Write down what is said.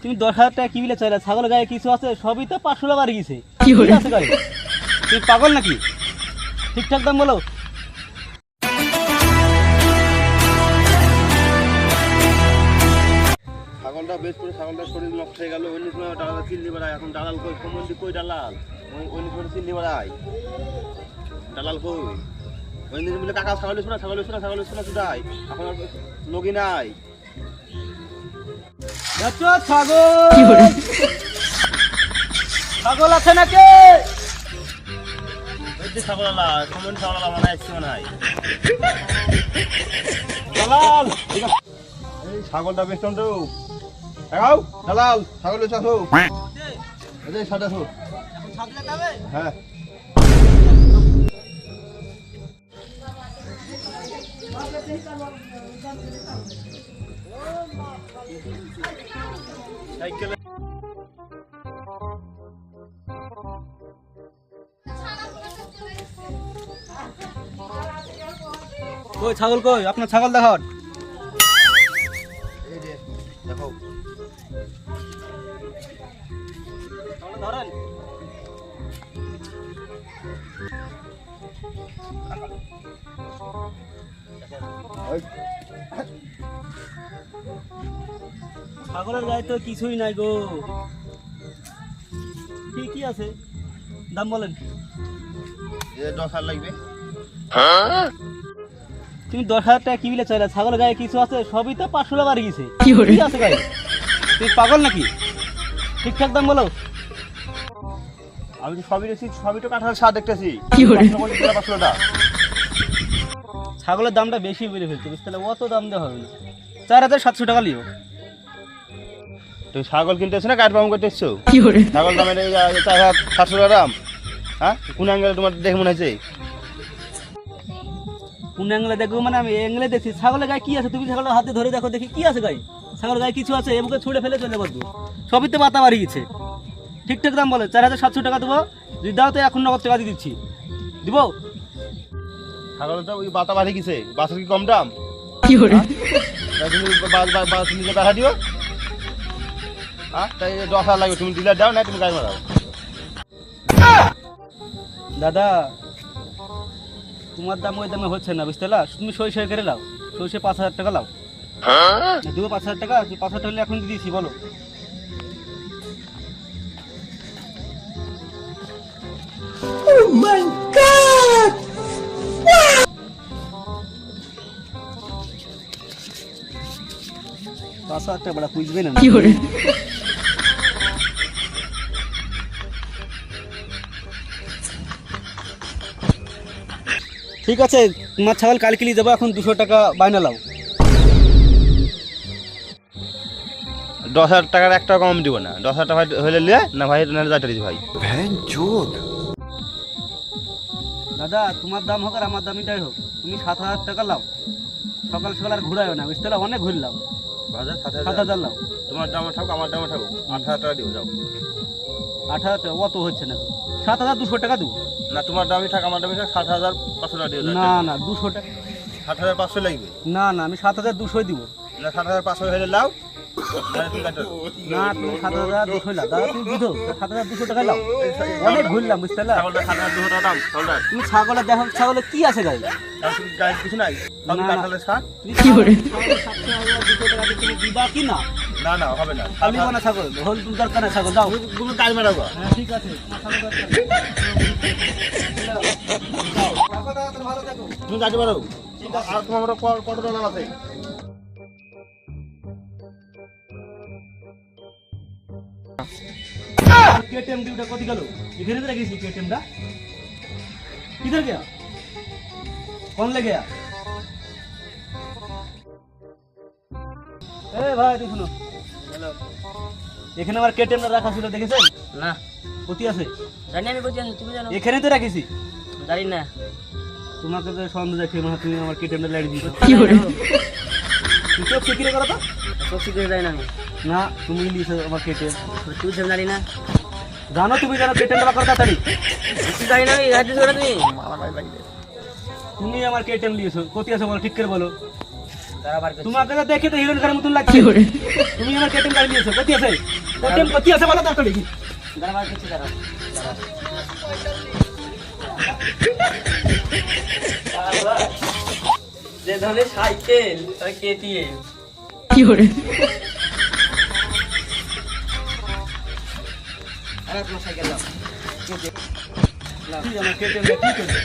তুমি দশ হাজার টাকা কি বিলে চাইলা? ছাগল গায়ে কিছু আছে সবই তো পাঁচশো টাকা গেছে। কি আছে গায়ে তুমি পাগল নাকি? ঠিকঠাক দাম বলো। ছাগলটা বেশ করে ছাগলটার শরীর নষ্ট হয়ে গেল অন্য সময় ডালাল চিল্লি বেড়ায়। এখন ডালাল কই? সম্বন্ধে কই ডালাল ওই অন্য সময় চিল্লি বেড়ায়। ডালাল কই? ওই দিন বলে কাকা ছাগল শোনা ছাগল শোনা ছাগল শোনা শুধাই এখন লগি নাই। ছাগল। ছাগল আছে নাকি? মনে দালাল ছাগলটা বেশ তো দেখাও ডালাল ছাগল আসো এই আসো। হ্যাঁ। সাইকেলে কই ছাগল কই? আপনার ছাগল দেখান। দেখো ধরেন। ছাগলের গায়ে তো কিছুই নাই গো। কি কি আছে? দাম বলেন। দশ হাজার লাগবে। তুমি দশ হাজার টাকা কি বিলে চাইলা? ছাগলের গায়ে কিছু আছে? সবই তো পাঁচশো টাকা বাড়ি গেছে। কি আছে গায়ে? তুমি পাগল নাকি? ঠিকঠাক দাম বলো। আমি তো সবই রেসি সবই তো কাঁঠাল স্বাদ দেখতেছি? ছাগলের দামটা বেশি বেড়ে ফেলছে বুঝতে অত দাম দেওয়া হবে না। চার হাজার সাতশো টাকা লিও। তুমি ছাগল কিনতে না কাঠ পাম করতে এসছো? কি করে? ছাগল চার হাজার সাতশো টাকা দাম। হ্যাঁ? কোন অ্যাঙ্গেলে তোমার দেখে মনে হয়েছে? কোন অ্যাঙ্গলে দেখব? মানে আমি অ্যাঙ্গলে দেখছি। ছাগলের গায়ে কি আছে? তুমি ছাগলের হাতে ধরে দেখো দেখি কি আছে গায়ে? ছাগলের গায়ে কিছু আছে? এমুকে ছুঁড়ে ফেলে চলে বসবো। সবই তো বাতা বাড়ি গেছে। ঠিকঠাক দাম বলে চার হাজার সাতশো টাকা দেবো। যদি দাও তো এখন নগদ টাকা দিয়ে দিচ্ছি। দিব? ছাগল তো ওই বাতা বাড়ি গেছে। বাসের কি কম দাম? কি করে? তুমি বাস নিজে টাকা দিও। হ্যাঁ? তাই দশ হাজার লাগবে তুমি ডিলার দাও না তুমি গাড়ি মারাও দাদা তোমার দাম ওই দামে হচ্ছে না বুঝতে পারলা? তুমি সই সই করে লাও সই সই পাঁচ হাজার টাকা লাও। দেবো পাঁচ হাজার টাকা পাঁচ হাজার টাকা হলে এখন দিয়েছি বলো। পাঁচ হাজার টাকা বড়া বুঝবে না। ঠিক আছে তোমার ছাগল কালকে নিয়ে যাব এখন দুশো টাকা বায়না লাও। দশ হাজার টাকার একটা কম দিব না। দশ হাজার টাকা হলে লিয়ে না ভাই নাহলে যাইতে দিছি ভাই। দাদা তোমার দাম হোক আর আমার দামিটাই হোক তুমি সাত হাজার টাকা লাও। সকাল সকাল আর ঘুরাইও না বুঝতে পারলে অনেক ঘুরলাম। সাত হাজার। লাও। তোমার দামে থাকো আমার দামে থাকো আট হাজার টাকা দিও যাও। আট হাজার টাকা অত হচ্ছে না। সাত হাজার দুশো টাকা দেবো। না তোমার দামই থাক আমার দামই থাক সাত হাজার পাঁচশো টাকা দিও। না না দুশো টাকা। সাত হাজার পাঁচশো লাগবে? না না আমি সাত হাজার দুশোই দিব। না সাত হাজার পাঁচশো হলে লাও। নাহলে তুমি কাটো। না তুমি সাত হাজার দুশোই লাও। দাদা তুমি বুঝো সাত হাজার দুশো টাকা লাও। অনেক ঘুরলাম বুঝতে পারলা? ছাগলটা সাত হাজার দুশো টাকা দাম তুমি ছাগলের দেখো কি আছে গাই আর তুমি গায়ের কিছু নাই? না, না। কাঁঠালের শাক? কি করে? তুমি দিবা না না। না হবে না ছাগল। হল তুমি দরকার না ছাগল দাও। তুমি মারাবো হ্যাঁ ঠিক আছে। তুমি যাইতে পারো আর তোমার কত ডলার আছে কেটিএম ডিউটা কত গেল ইধারে গিয়া কোন লে এ ভাই দেখুন এখানে আমার কেটিএমটা রাখা ছিল দেখেছেন? না। কতি আছে। জানি আমি আছি তুমি জানো। এখানে তো রাখিছি। জানি না। তোমাকে তো সন্দেহ দেখে মনে তুমি আমার কেটিএমটা লাইট দিয়েছ। কি করে তুমি চোখ ফিকিরে করো তো। সব কিছু জানি না না তুমি নিয়েছো আমার কেটিএম তুই সব জানি না। জানো তুমি জানো কেটিএমটা করো তাড়াতাড়ি। তুই জানি না আমি রাজ্য তুমি তুমি আমার কেটিএম নিয়েছো কতি আছে বলো ঠিক করে বলো। তারা বার করছে। তোমাকে দেখে তো হিরোইন কারের মতন লাগছে। তুমি আমার কেটিএম গাড়ি নিয়েছো কতি আছে? কেটিএম কতি আছে বলো তাড়াতাড়ি তারা বার করছে যে ধরনের সাইকেল তার কেটিএম। আরে তোমার সাইকেল দাও। কি কেটিএম কি করবে